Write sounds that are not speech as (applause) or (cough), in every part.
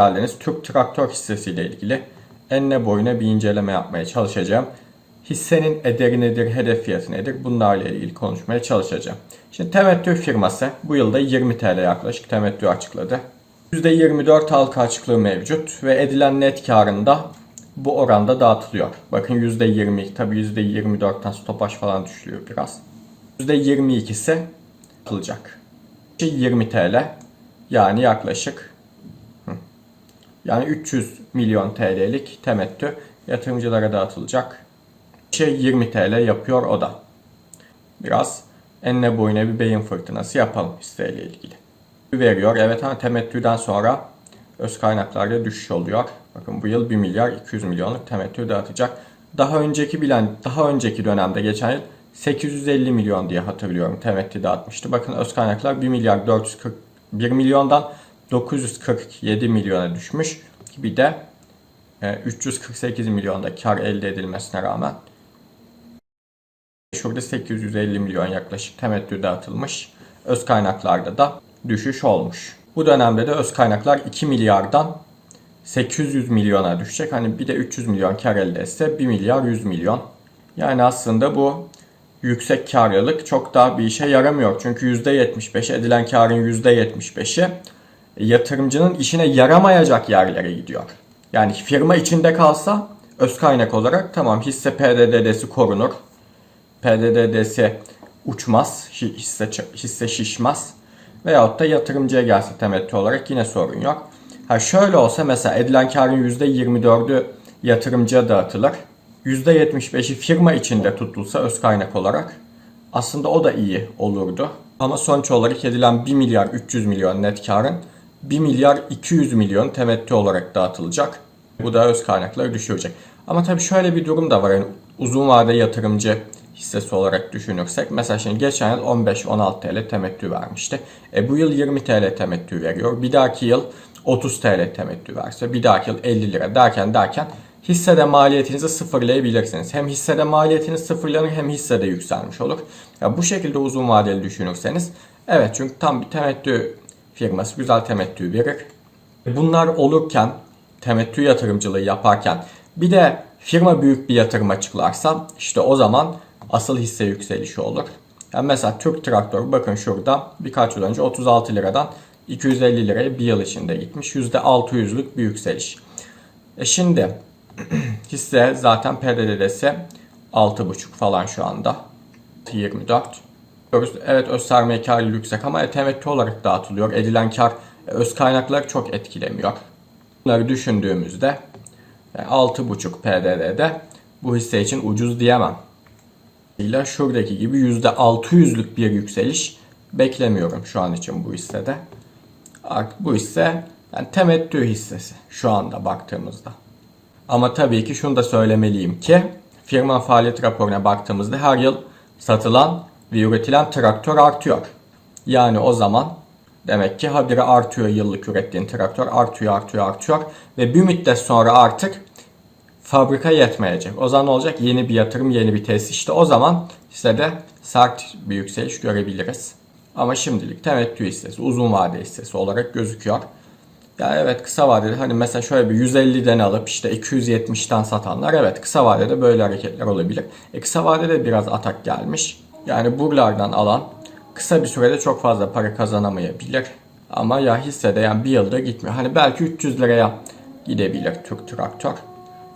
geldiniz. Türk Traktör hissesiyle ilgili enine boyuna bir inceleme yapmaya çalışacağım. Hissenin ederi nedir, hedef fiyatı nedir bunlarla ilgili konuşmaya çalışacağım. Şimdi temettü firması bu yılda 20 TL yaklaşık temettü açıkladı. %24 halka açıklığı mevcut ve edilen net karında bu oranda dağıtılıyor. Bakın %20 tabi %24'ten stopaj falan düşüyor biraz. %22'si atılacak. 20 TL yani yaklaşık yani 300 milyon TL'lik temettü yatırımcılara dağıtılacak. Şey 20 TL yapıyor o da. Biraz enine boyuna bir beyin fırtınası yapalım hisseyle ilgili. Veriyor evet ama temettüden sonra öz kaynaklarda düşüş oluyor. Bakın bu yıl 1 milyar 200 milyonluk temettü dağıtacak. Daha önceki bilen daha önceki dönemde geçen yıl 850 milyon diye hatırlıyorum temettü dağıtmıştı. Bakın öz kaynaklar 1 milyar 441 milyondan 947 milyona düşmüş. Bir de e, 348 milyonda kar elde edilmesine rağmen şurada 850 milyon yaklaşık temettü dağıtılmış. Öz kaynaklarda da düşüş olmuş. Bu dönemde de öz kaynaklar 2 milyardan 800 milyona düşecek. Hani bir de 300 milyon kar elde etse 1 milyar 100 milyon. Yani aslında bu yüksek karlılık çok daha bir işe yaramıyor. Çünkü %75 edilen karın %75'i yatırımcının işine yaramayacak yerlere gidiyor. Yani firma içinde kalsa öz kaynak olarak tamam hisse PDD'si korunur. PDD'si uçmaz, hisse, hisse şişmez. Veyahut da yatırımcıya gelse temettü olarak yine sorun yok. Ha şöyle olsa mesela edilen karın %24'ü yatırımcıya dağıtılır. %75'i firma içinde tutulsa öz kaynak olarak aslında o da iyi olurdu. Ama sonuç olarak edilen 1 milyar 300 milyon net karın 1 milyar 200 milyon temettü olarak dağıtılacak. Bu da öz kaynakları düşürecek. Ama tabii şöyle bir durum da var. Yani uzun vade yatırımcı hissesi olarak düşünürsek. Mesela şimdi geçen yıl 15-16 TL temettü vermişti. E bu yıl 20 TL temettü veriyor. Bir dahaki yıl 30 TL temettü verse. Bir dahaki yıl 50 lira derken derken hissede maliyetinizi sıfırlayabilirsiniz. Hem hissede maliyetiniz sıfırlanır hem hissede yükselmiş olur. Ya bu şekilde uzun vadeli düşünürseniz evet çünkü tam bir temettü firması güzel temettü verir. Bunlar olurken temettü yatırımcılığı yaparken bir de firma büyük bir yatırım açıklarsa işte o zaman asıl hisse yükselişi olur. Yani mesela Türk Traktör bakın şurada birkaç yıl önce 36 liradan 250 liraya bir yıl içinde gitmiş. %600'lük bir yükseliş. E şimdi (clears throat) hisse zaten PDD'si 6,5 falan şu anda. 24. Evet öz sermaye karlılığı yüksek ama temettü olarak dağıtılıyor. Edilen kar öz kaynakları çok etkilemiyor. Bunları düşündüğümüzde 6,5 PDD'de bu hisse için ucuz diyemem. İla şuradaki gibi %600'lük bir yükseliş beklemiyorum şu an için bu hissede. Bu hisse yani temettü hissesi şu anda baktığımızda. Ama tabii ki şunu da söylemeliyim ki firma faaliyet raporuna baktığımızda her yıl satılan ve üretilen traktör artıyor. Yani o zaman demek ki habire artıyor yıllık ürettiğin traktör artıyor artıyor artıyor ve bir müddet sonra artık fabrika yetmeyecek. O zaman olacak? Yeni bir yatırım, yeni bir tesis. İşte o zaman size de sert bir yükseliş görebiliriz. Ama şimdilik temettü hissesi, uzun vade hissesi olarak gözüküyor. Ya evet kısa vadede hani mesela şöyle bir 150'den alıp işte 270'ten satanlar evet kısa vadede böyle hareketler olabilir. E kısa vadede biraz atak gelmiş. Yani buralardan alan kısa bir sürede çok fazla para kazanamayabilir. Ama ya hissede yani bir yılda gitmiyor. Hani belki 300 liraya gidebilir Türk Traktör.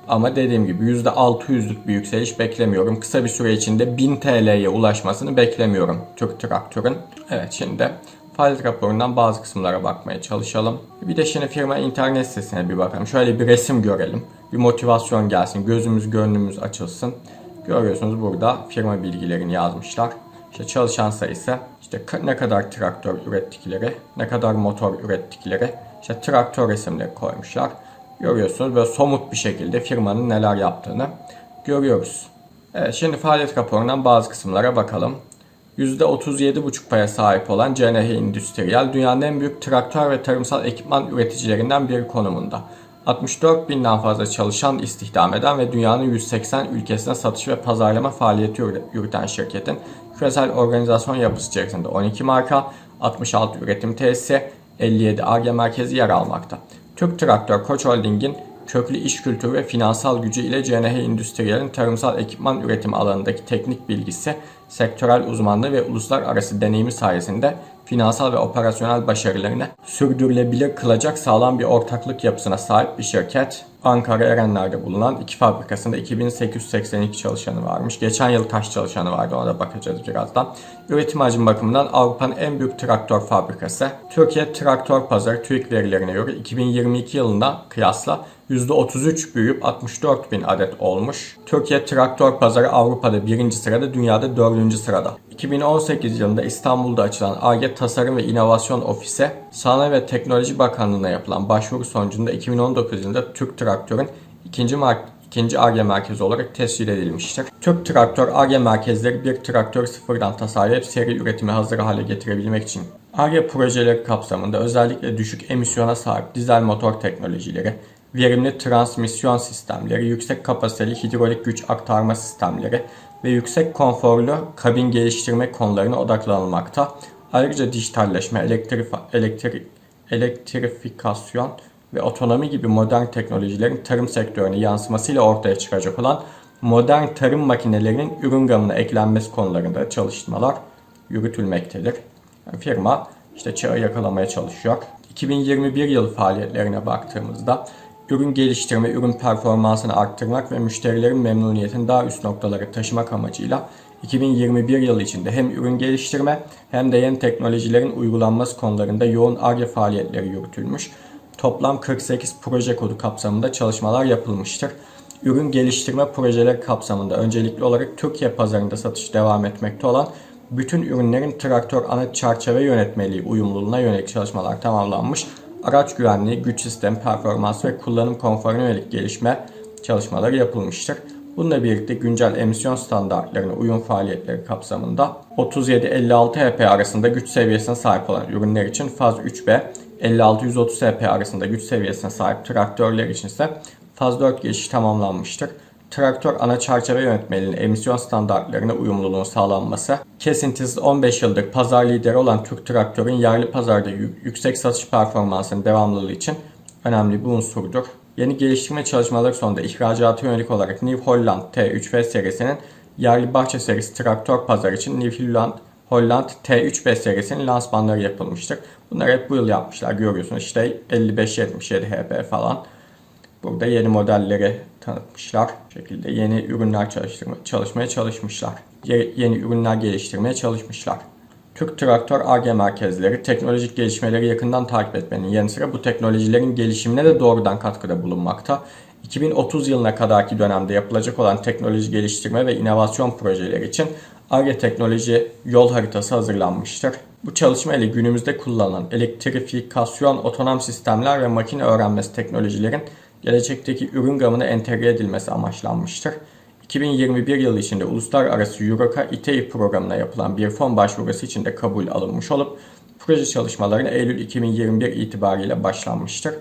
Ama dediğim gibi %600'lük bir yükseliş beklemiyorum. Kısa bir süre içinde 1000 TL'ye ulaşmasını beklemiyorum Türk Traktör'ün. Evet şimdi faaliyet raporundan bazı kısımlara bakmaya çalışalım. Bir de şimdi firma internet sitesine bir bakalım. Şöyle bir resim görelim. Bir motivasyon gelsin. Gözümüz gönlümüz açılsın. Görüyorsunuz burada firma bilgilerini yazmışlar. İşte çalışan sayısı, işte ne kadar traktör ürettikleri, ne kadar motor ürettikleri, işte traktör resimleri koymuşlar. Görüyorsunuz böyle somut bir şekilde firmanın neler yaptığını görüyoruz. Evet şimdi faaliyet raporundan bazı kısımlara bakalım. %37,5 paya sahip olan CNH Industrial dünyanın en büyük traktör ve tarımsal ekipman üreticilerinden biri konumunda. 64 binden fazla çalışan istihdam eden ve dünyanın 180 ülkesine satış ve pazarlama faaliyeti yürüten şirketin küresel organizasyon yapısı içerisinde 12 marka, 66 üretim tesisi, 57 ARGE merkezi yer almakta. Türk Traktör Koç Holding'in köklü iş kültürü ve finansal gücü ile CNH Endüstriyel'in tarımsal ekipman üretimi alanındaki teknik bilgisi, sektörel uzmanlığı ve uluslararası deneyimi sayesinde finansal ve operasyonel başarılarını sürdürülebilir kılacak sağlam bir ortaklık yapısına sahip bir şirket. Ankara Erenler'de bulunan iki fabrikasında 2882 çalışanı varmış. Geçen yıl kaç çalışanı vardı ona da bakacağız birazdan. Üretim hacmi bakımından Avrupa'nın en büyük traktör fabrikası. Türkiye traktör pazarı TÜİK verilerine göre 2022 yılına kıyasla %33 büyüyüp 64 bin adet olmuş. Türkiye traktör pazarı Avrupa'da birinci sırada, dünyada dördüncü sırada. 2018 yılında İstanbul'da açılan ARGE Tasarım ve İnovasyon Ofisi, Sanayi ve Teknoloji Bakanlığı'na yapılan başvuru sonucunda 2019 yılında Türk Traktör'ün ikinci mark ikinci ARGE merkezi olarak tescil edilmiştir. Türk Traktör ARGE merkezleri bir traktör sıfırdan tasarlayıp seri üretime hazır hale getirebilmek için ARGE projeleri kapsamında özellikle düşük emisyona sahip dizel motor teknolojileri, verimli transmisyon sistemleri, yüksek kapasiteli hidrolik güç aktarma sistemleri ve yüksek konforlu kabin geliştirme konularına odaklanılmakta. Ayrıca dijitalleşme, elektrik, elektrik, elektrifikasyon ve otonomi gibi modern teknolojilerin tarım sektörüne yansımasıyla ortaya çıkacak olan modern tarım makinelerinin ürün gamına eklenmesi konularında çalışmalar yürütülmektedir. Firma işte çağı yakalamaya çalışıyor. 2021 yıl faaliyetlerine baktığımızda ürün geliştirme, ürün performansını arttırmak ve müşterilerin memnuniyetini daha üst noktalara taşımak amacıyla 2021 yılı içinde hem ürün geliştirme hem de yeni teknolojilerin uygulanması konularında yoğun ARGE faaliyetleri yürütülmüş. Toplam 48 proje kodu kapsamında çalışmalar yapılmıştır. Ürün geliştirme projeleri kapsamında öncelikli olarak Türkiye pazarında satış devam etmekte olan bütün ürünlerin traktör ana çerçeve yönetmeliği uyumluluğuna yönelik çalışmalar tamamlanmış. Araç güvenliği, güç sistemi, performans ve kullanım konforuna yönelik gelişme çalışmaları yapılmıştır. Bununla birlikte güncel emisyon standartlarına uyum faaliyetleri kapsamında 37-56 HP arasında güç seviyesine sahip olan ürünler için faz 3B, 56-130 HP arasında güç seviyesine sahip traktörler için ise faz 4 geçiş tamamlanmıştır. Traktör ana çerçeve yönetmeliğinin emisyon standartlarına uyumluluğun sağlanması, kesintisiz 15 yıldır pazar lideri olan Türk Traktör'ün yerli pazarda yüksek satış performansının devamlılığı için önemli bir unsurdur. Yeni geliştirme çalışmaları sonunda ihracata yönelik olarak New Holland T3V serisinin yerli bahçe serisi traktör pazarı için New Holland Holland T3B serisinin lansmanları yapılmıştır. Bunları hep bu yıl yapmışlar görüyorsunuz işte 55-77 HP falan. Burada yeni modelleri tanıtmışlar. Bu şekilde yeni ürünler çalıştırma, çalışmaya çalışmışlar. Yeni ürünler geliştirmeye çalışmışlar. Türk Traktör AG merkezleri teknolojik gelişmeleri yakından takip etmenin yanı sıra bu teknolojilerin gelişimine de doğrudan katkıda bulunmakta. 2030 yılına kadarki dönemde yapılacak olan teknoloji geliştirme ve inovasyon projeleri için ARGE teknoloji yol haritası hazırlanmıştır. Bu çalışma ile günümüzde kullanılan elektrifikasyon, otonom sistemler ve makine öğrenmesi teknolojilerin gelecekteki ürün gamına entegre edilmesi amaçlanmıştır. 2021 yılı içinde uluslararası Euroca ITEI programına yapılan bir fon başvurusu için de kabul alınmış olup proje çalışmalarına Eylül 2021 itibariyle başlanmıştır.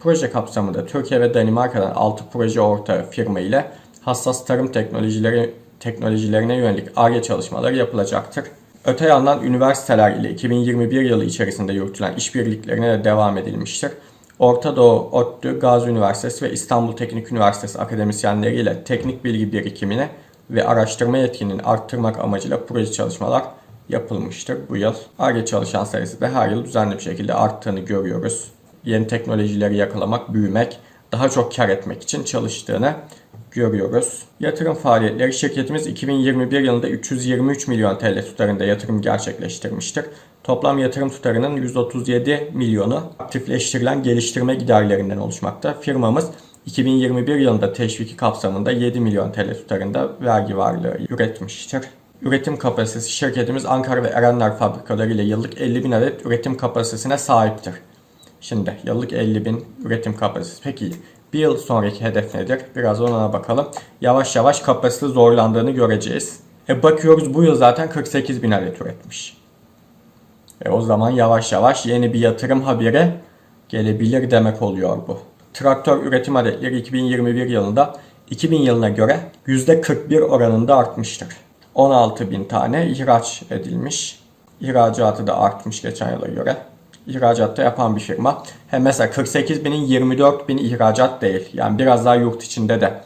Proje kapsamında Türkiye ve Danimarka'dan 6 proje ortağı firma ile hassas tarım teknolojileri teknolojilerine yönelik ARGE çalışmaları yapılacaktır. Öte yandan üniversiteler ile 2021 yılı içerisinde yürütülen işbirliklerine de devam edilmiştir. Orta Doğu, ODTÜ, Gazi Üniversitesi ve İstanbul Teknik Üniversitesi akademisyenleriyle teknik bilgi birikimini ve araştırma yetkinliğini arttırmak amacıyla proje çalışmalar yapılmıştır bu yıl. ARGE çalışan sayısı da her yıl düzenli bir şekilde arttığını görüyoruz. Yeni teknolojileri yakalamak, büyümek, daha çok kar etmek için çalıştığını görüyoruz. Yatırım faaliyetleri şirketimiz 2021 yılında 323 milyon TL tutarında yatırım gerçekleştirmiştir. Toplam yatırım tutarının 137 milyonu aktifleştirilen geliştirme giderlerinden oluşmakta. Firmamız 2021 yılında teşviki kapsamında 7 milyon TL tutarında vergi varlığı üretmiştir. Üretim kapasitesi şirketimiz Ankara ve Erenler fabrikaları ile yıllık 50 bin adet üretim kapasitesine sahiptir. Şimdi yıllık 50 bin üretim kapasitesi. Peki bir yıl sonraki hedef nedir? Biraz ona bakalım. Yavaş yavaş kapasite zorlandığını göreceğiz. E bakıyoruz bu yıl zaten 48 bin adet üretmiş. E o zaman yavaş yavaş yeni bir yatırım haberi gelebilir demek oluyor bu. Traktör üretim adetleri 2021 yılında 2000 yılına göre %41 oranında artmıştır. 16 bin tane ihraç edilmiş. İhracatı da artmış geçen yıla göre. İhracatta yapan bir firma. Hem mesela 48 binin 24 bin ihracat değil. Yani biraz daha yurt içinde de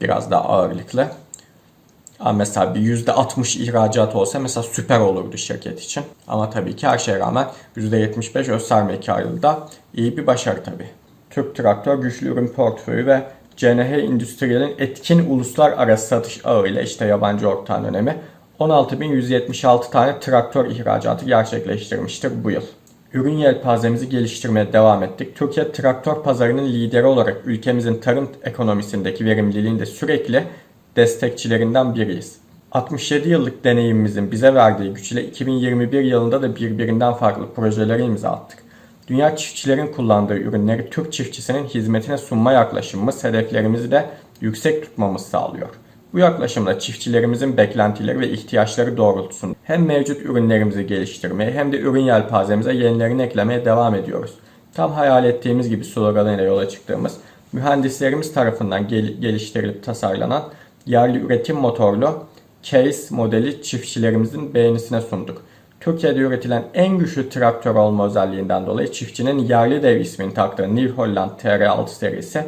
biraz daha ağırlıklı. Ama mesela bir %60 ihracat olsa mesela süper olurdu şirket için. Ama tabii ki her şeye rağmen %75 öz sermaye karlılığı da iyi bir başarı tabii. Türk Traktör güçlü ürün portföyü ve CNH Endüstriyel'in etkin uluslararası satış ağıyla işte yabancı ortağın önemi 16.176 tane traktör ihracatı gerçekleştirmiştir bu yıl. Ürün yelpazemizi geliştirmeye devam ettik. Türkiye traktör pazarının lideri olarak ülkemizin tarım ekonomisindeki verimliliğinde sürekli destekçilerinden biriyiz. 67 yıllık deneyimimizin bize verdiği güçle 2021 yılında da birbirinden farklı projelere imza attık. Dünya çiftçilerin kullandığı ürünleri Türk çiftçisinin hizmetine sunma yaklaşımımız hedeflerimizi de yüksek tutmamız sağlıyor. Bu yaklaşımla çiftçilerimizin beklentileri ve ihtiyaçları doğrultusunda hem mevcut ürünlerimizi geliştirmeye hem de ürün yelpazemize yenilerini eklemeye devam ediyoruz. Tam hayal ettiğimiz gibi sloganıyla yola çıktığımız mühendislerimiz tarafından gel- geliştirilip tasarlanan yerli üretim motorlu Case modeli çiftçilerimizin beğenisine sunduk. Türkiye'de üretilen en güçlü traktör olma özelliğinden dolayı çiftçinin yerli dev ismini taktığı New Holland TR6 serisi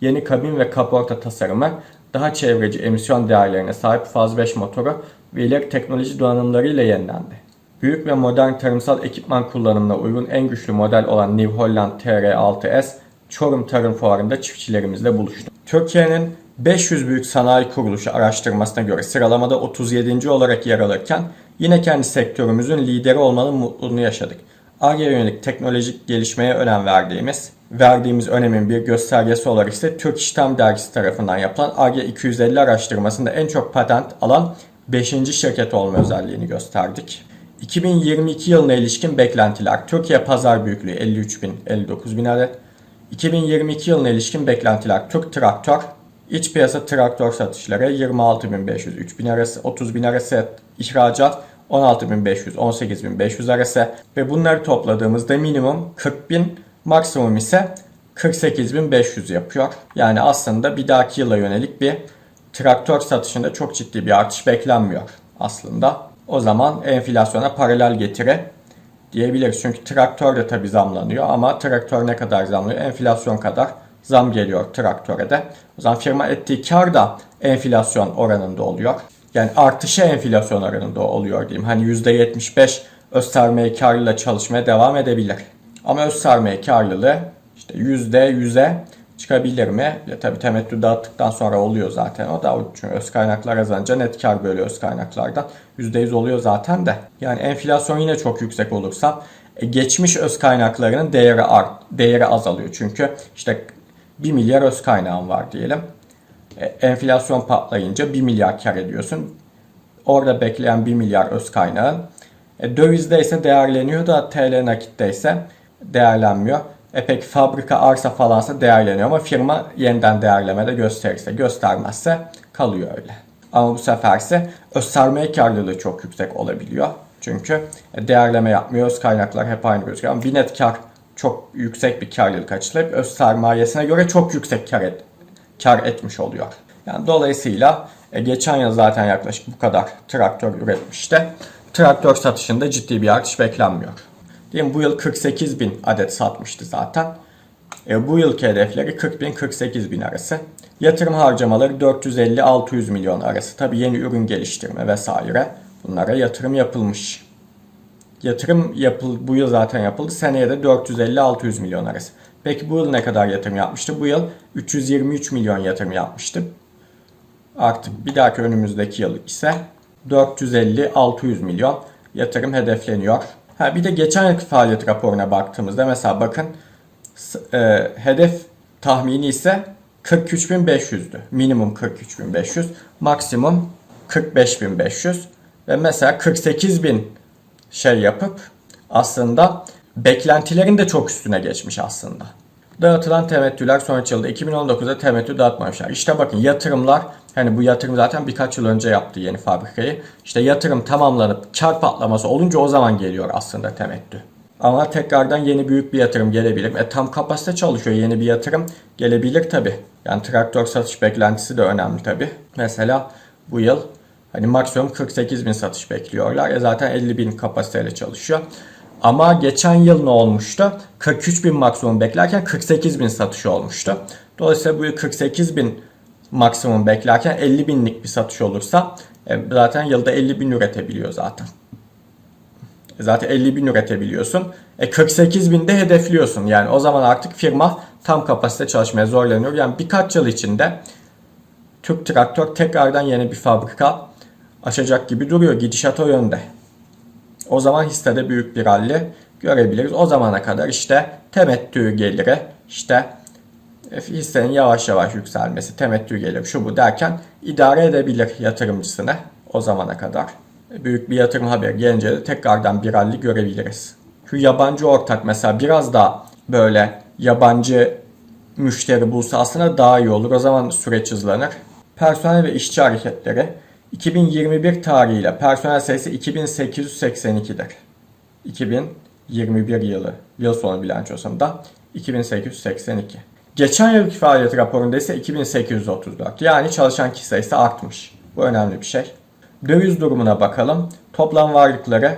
yeni kabin ve kaporta tasarımı, daha çevreci emisyon değerlerine sahip faz 5 motoru ve ileri teknoloji donanımlarıyla yenilendi. Büyük ve modern tarımsal ekipman kullanımına uygun en güçlü model olan New Holland TR6S Çorum Tarım Fuarı'nda çiftçilerimizle buluştu. Türkiye'nin 500 büyük sanayi kuruluşu araştırmasına göre sıralamada 37. olarak yer alırken yine kendi sektörümüzün lideri olmanın mutluluğunu yaşadık. ARGE yönelik teknolojik gelişmeye önem verdiğimiz, verdiğimiz önemin bir göstergesi olarak ise Türk İşlem Dergisi tarafından yapılan ARGE 250 araştırmasında en çok patent alan 5. şirket olma özelliğini gösterdik. 2022 yılına ilişkin beklentiler. Türkiye pazar büyüklüğü 53 bin, 59 bin adet. 2022 yılına ilişkin beklentiler. Türk traktör, iç piyasa traktör satışları 26.500, 3.000 arası, 30.000 arası ihracat 16.500, 18.500 arası ve bunları topladığımızda minimum 40.000, maksimum ise 48.500 yapıyor. Yani aslında bir dahaki yıla yönelik bir traktör satışında çok ciddi bir artış beklenmiyor aslında. O zaman enflasyona paralel getiri diyebiliriz. Çünkü traktör de tabi zamlanıyor ama traktör ne kadar zamlıyor? Enflasyon kadar zam geliyor traktöre de. O zaman firma ettiği kar da enflasyon oranında oluyor. Yani artışı enflasyon oranında oluyor diyeyim. Hani %75 öz sermaye karlılığıyla çalışmaya devam edebilir. Ama öz sermaye karlılığı işte %100'e çıkabilir mi? Ya tabii temettü dağıttıktan sonra oluyor zaten o da. Çünkü öz kaynaklar azalınca net kar bölü öz kaynaklardan %100 oluyor zaten de. Yani enflasyon yine çok yüksek olursa e, geçmiş öz kaynaklarının değeri art, değeri azalıyor. Çünkü işte 1 milyar öz kaynağın var diyelim. E, enflasyon patlayınca 1 milyar kar ediyorsun. Orada bekleyen 1 milyar öz kaynağın e, dövizde ise değerleniyor da TL nakitte ise değerlenmiyor. E peki fabrika arsa falansa değerleniyor ama firma yeniden değerlemede gösterirse göstermezse kalıyor öyle. Ama bu seferse öz sermaye karlılığı çok yüksek olabiliyor. Çünkü değerleme yapmıyor. Öz kaynaklar hep aynı gözüküyor. Ama bir net kar çok yüksek bir karlılık açıklayıp öz sermayesine göre çok yüksek kar, et, kar etmiş oluyor. Yani dolayısıyla e, geçen yıl zaten yaklaşık bu kadar traktör üretmişti. Traktör satışında ciddi bir artış beklenmiyor. Diyelim bu yıl 48 bin adet satmıştı zaten. E, bu yılki hedefleri 40 bin 48 bin arası. Yatırım harcamaları 450-600 milyon arası. Tabi yeni ürün geliştirme vesaire bunlara yatırım yapılmış. Yatırım yapıl bu yıl zaten yapıldı. Seneye de 450-600 milyon arası. Peki bu yıl ne kadar yatırım yapmıştı? Bu yıl 323 milyon yatırım yapmıştı. Artık bir dahaki önümüzdeki yıl ise 450-600 milyon yatırım hedefleniyor. Ha bir de geçen yılki faaliyet raporuna baktığımızda mesela bakın e, hedef tahmini ise 43.500'dü. Minimum 43.500, maksimum 45.500 ve mesela 48.000 şey yapıp aslında beklentilerin de çok üstüne geçmiş aslında. Dağıtılan temettüler sonuç yılda 2019'da temettü dağıtmamışlar. İşte bakın yatırımlar hani bu yatırım zaten birkaç yıl önce yaptı yeni fabrikayı. İşte yatırım tamamlanıp kar patlaması olunca o zaman geliyor aslında temettü. Ama tekrardan yeni büyük bir yatırım gelebilir. E tam kapasite çalışıyor yeni bir yatırım gelebilir tabi. Yani traktör satış beklentisi de önemli tabi. Mesela bu yıl hani maksimum 48 bin satış bekliyorlar. E zaten 50 bin kapasiteyle çalışıyor. Ama geçen yıl ne olmuştu? 43 bin maksimum beklerken 48 bin satış olmuştu. Dolayısıyla bu yıl 48 bin maksimum beklerken 50 binlik bir satış olursa e, zaten yılda 50 bin üretebiliyor zaten. Zaten 50 bin üretebiliyorsun. E 48 bin de hedefliyorsun. Yani o zaman artık firma tam kapasite çalışmaya zorlanıyor. Yani birkaç yıl içinde Türk Traktör tekrardan yeni bir fabrika açacak gibi duruyor. Gidişat o yönde. O zaman hissede büyük bir rally görebiliriz. O zamana kadar işte temettü geliri, işte hissenin yavaş yavaş yükselmesi, temettü geliri şu bu derken idare edebilir yatırımcısını o zamana kadar. E, Büyük bir yatırım haberi gelince de tekrardan bir rally görebiliriz. Şu yabancı ortak mesela biraz daha böyle yabancı müşteri bulsa aslında daha iyi olur. O zaman süreç hızlanır. Personel ve işçi hareketleri 2021 tarihiyle personel sayısı 2882'dir. 2021 yılı yıl sonu bilançosunda 2882. Geçen yılki faaliyet raporunda ise 2834. Yani çalışan kişi sayısı artmış. Bu önemli bir şey. Döviz durumuna bakalım. Toplam varlıkları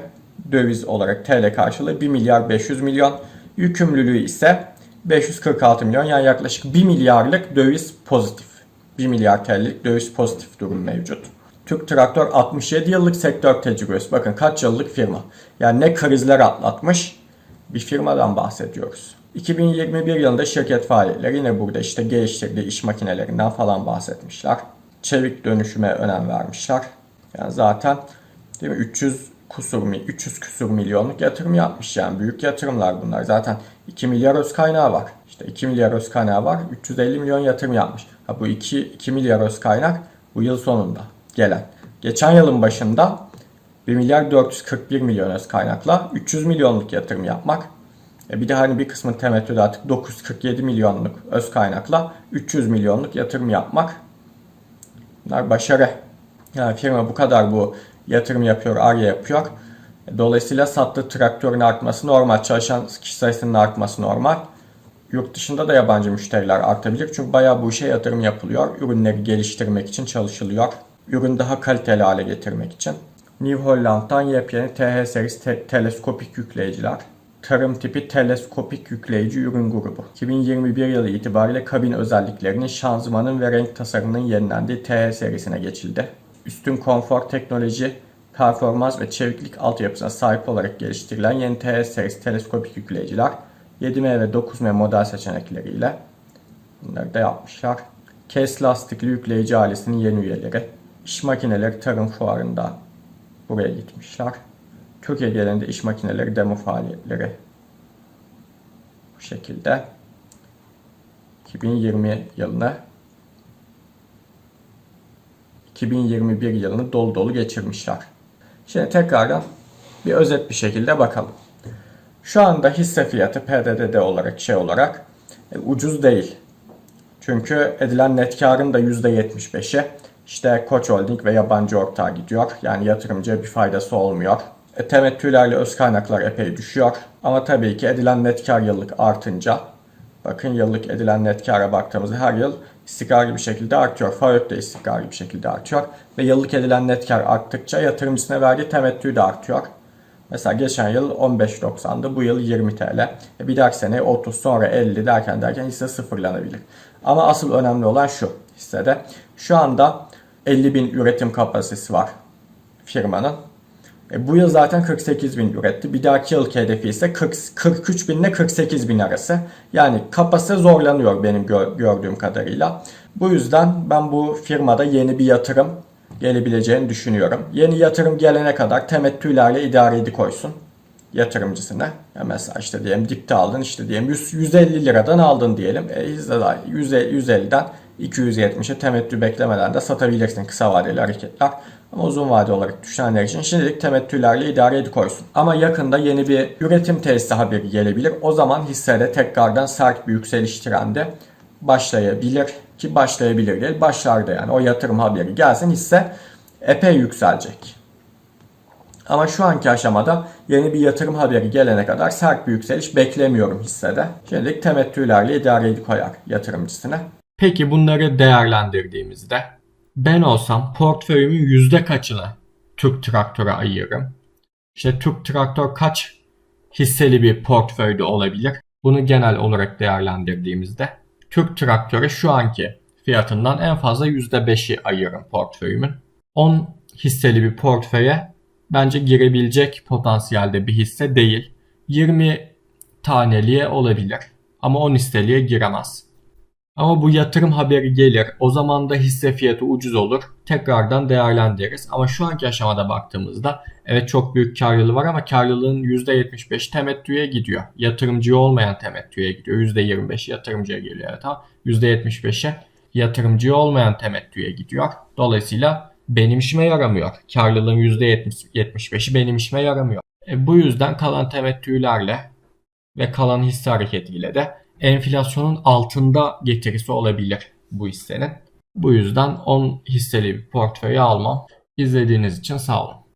döviz olarak TL karşılığı 1 milyar 500 milyon. Yükümlülüğü ise 546 milyon. Yani yaklaşık 1 milyarlık döviz pozitif. 1 milyar TL'lik döviz pozitif durum mevcut. Türk Traktör 67 yıllık sektör tecrübesi. Bakın kaç yıllık firma. Yani ne krizler atlatmış bir firmadan bahsediyoruz. 2021 yılında şirket faaliyetleri yine burada işte geliştirdiği iş makinelerinden falan bahsetmişler. Çevik dönüşüme önem vermişler. Yani zaten değil mi 300 kusur mi 300 küsur milyonluk yatırım yapmış yani büyük yatırımlar bunlar. Zaten 2 milyar öz kaynağı var. İşte 2 milyar öz kaynağı var. 350 milyon yatırım yapmış. Ha bu 2 2 milyar öz kaynak bu yıl sonunda gelen. Geçen yılın başında 1 milyar 441 milyon öz kaynakla 300 milyonluk yatırım yapmak. E bir de hani bir kısmı temettüde artık 947 milyonluk öz kaynakla 300 milyonluk yatırım yapmak. Bunlar başarı. Yani firma bu kadar bu yatırım yapıyor, arge yapıyor. E, Dolayısıyla sattığı traktörün artması normal, çalışan kişi sayısının artması normal. Yurt dışında da yabancı müşteriler artabilir. Çünkü bayağı bu işe yatırım yapılıyor. Ürünleri geliştirmek için çalışılıyor. Ürün daha kaliteli hale getirmek için. New Holland'dan yepyeni TH serisi te- teleskopik yükleyiciler. Tarım tipi teleskopik yükleyici ürün grubu. 2021 yılı itibariyle kabin özelliklerinin, şanzımanın ve renk tasarımının yenilendiği TH serisine geçildi. Üstün konfor, teknoloji, performans ve çeviklik altyapısına sahip olarak geliştirilen yeni TH serisi teleskopik yükleyiciler 7M ve 9M model seçenekleriyle bunları da yapmışlar. Kes lastikli yükleyici ailesinin yeni üyeleri. İş makineleri tarım fuarında buraya gitmişler. Türkiye genelinde iş makineleri demo faaliyetleri bu şekilde 2020 yılına 2021 yılını dolu dolu geçirmişler. Şimdi tekrardan bir özet bir şekilde bakalım. Şu anda hisse fiyatı PDDD olarak şey olarak e, ucuz değil. Çünkü edilen net karın da %75'i işte Koç Holding ve yabancı ortağa gidiyor. Yani yatırımcıya bir faydası olmuyor. E, temettülerle öz kaynaklar epey düşüyor. Ama tabii ki edilen net kar yıllık artınca bakın yıllık edilen net kara baktığımızda her yıl istikrarlı bir şekilde artıyor. FAVÖK de istikrarlı bir şekilde artıyor. Ve yıllık edilen net kar arttıkça yatırımcısına verdiği temettü de artıyor. Mesela geçen yıl 15.90'dı, bu yıl 20 TL. E bir dahaki sene 30, sonra 50 derken derken hisse sıfırlanabilir. Ama asıl önemli olan şu hissede. Şu anda 50 bin üretim kapasitesi var firmanın. E, bu yıl zaten 48 bin üretti. Bir dahaki yılki hedefi ise 40, 43 bin ile 48 bin arası. Yani kapasite zorlanıyor benim gö- gördüğüm kadarıyla. Bu yüzden ben bu firmada yeni bir yatırım gelebileceğini düşünüyorum. Yeni yatırım gelene kadar temettülerle idare edi koysun yatırımcısına. Ya mesela işte diyelim dipte aldın işte diyelim 100, 150 liradan aldın diyelim. E, hisse de 150'den 270'e temettü beklemeden de satabilirsin kısa vadeli hareketler. Ama uzun vade olarak düşünenler için şimdilik temettülerle idare edi koysun. Ama yakında yeni bir üretim tesisi haberi gelebilir. O zaman hissede tekrardan sert bir yükseliş trendi başlayabilir ki başlayabilir değil başlardı yani o yatırım haberi gelsin hisse epey yükselecek. Ama şu anki aşamada yeni bir yatırım haberi gelene kadar sert bir yükseliş beklemiyorum hissede. Şimdilik temettülerle idare koyar yatırımcısına. Peki bunları değerlendirdiğimizde ben olsam portföyümün yüzde kaçını Türk Traktör'e ayırırım? İşte Türk Traktör kaç hisseli bir portföyde olabilir. Bunu genel olarak değerlendirdiğimizde Türk Traktör'e şu anki fiyatından en fazla %5'i ayırırım portföyümün. 10 hisseli bir portföye bence girebilecek potansiyelde bir hisse değil. 20 taneliğe olabilir ama 10 hisseliğe giremez. Ama bu yatırım haberi gelir. O zaman da hisse fiyatı ucuz olur. Tekrardan değerlendiririz. Ama şu anki aşamada baktığımızda evet çok büyük karlılığı var ama karlılığın %75 temettüye gidiyor. Yatırımcı olmayan temettüye gidiyor. %25 yatırımcıya geliyor. Evet, ama %75'e yatırımcı olmayan temettüye gidiyor. Dolayısıyla benim işime yaramıyor. Karlılığın %75'i benim işime yaramıyor. E, bu yüzden kalan temettülerle ve kalan hisse hareketiyle de enflasyonun altında getirisi olabilir bu hissenin. Bu yüzden 10 hisseli bir portföyü almam. İzlediğiniz için sağ olun.